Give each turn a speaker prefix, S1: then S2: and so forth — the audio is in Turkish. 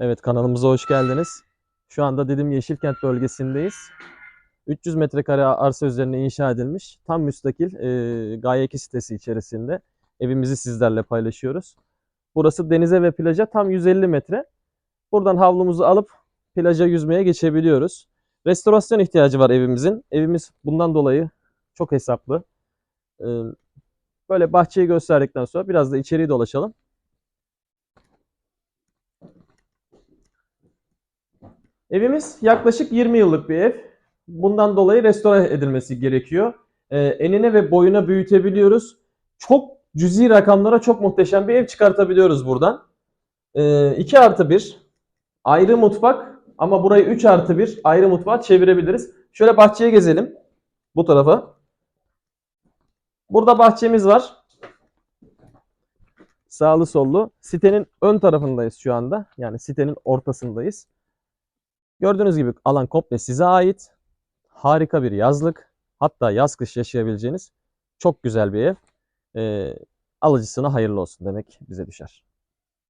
S1: Evet kanalımıza hoş geldiniz. Şu anda Didim Yeşilkent bölgesindeyiz. 300 metrekare arsa üzerine inşa edilmiş tam müstakil e, Gaye 2 sitesi içerisinde evimizi sizlerle paylaşıyoruz. Burası denize ve plaja tam 150 metre. Buradan havlumuzu alıp plaja yüzmeye geçebiliyoruz. Restorasyon ihtiyacı var evimizin. Evimiz bundan dolayı çok hesaplı. E, böyle bahçeyi gösterdikten sonra biraz da içeriği dolaşalım. Evimiz yaklaşık 20 yıllık bir ev. Bundan dolayı restore edilmesi gerekiyor. Ee, enine ve boyuna büyütebiliyoruz. Çok cüzi rakamlara çok muhteşem bir ev çıkartabiliyoruz buradan. Ee, 2 artı 1 ayrı mutfak ama burayı 3 artı 1 ayrı mutfağa çevirebiliriz. Şöyle bahçeye gezelim. Bu tarafa. Burada bahçemiz var. Sağlı sollu. Sitenin ön tarafındayız şu anda. Yani sitenin ortasındayız. Gördüğünüz gibi alan komple size ait. Harika bir yazlık. Hatta yaz kış yaşayabileceğiniz çok güzel bir ev. Ee, alıcısına hayırlı olsun demek bize düşer.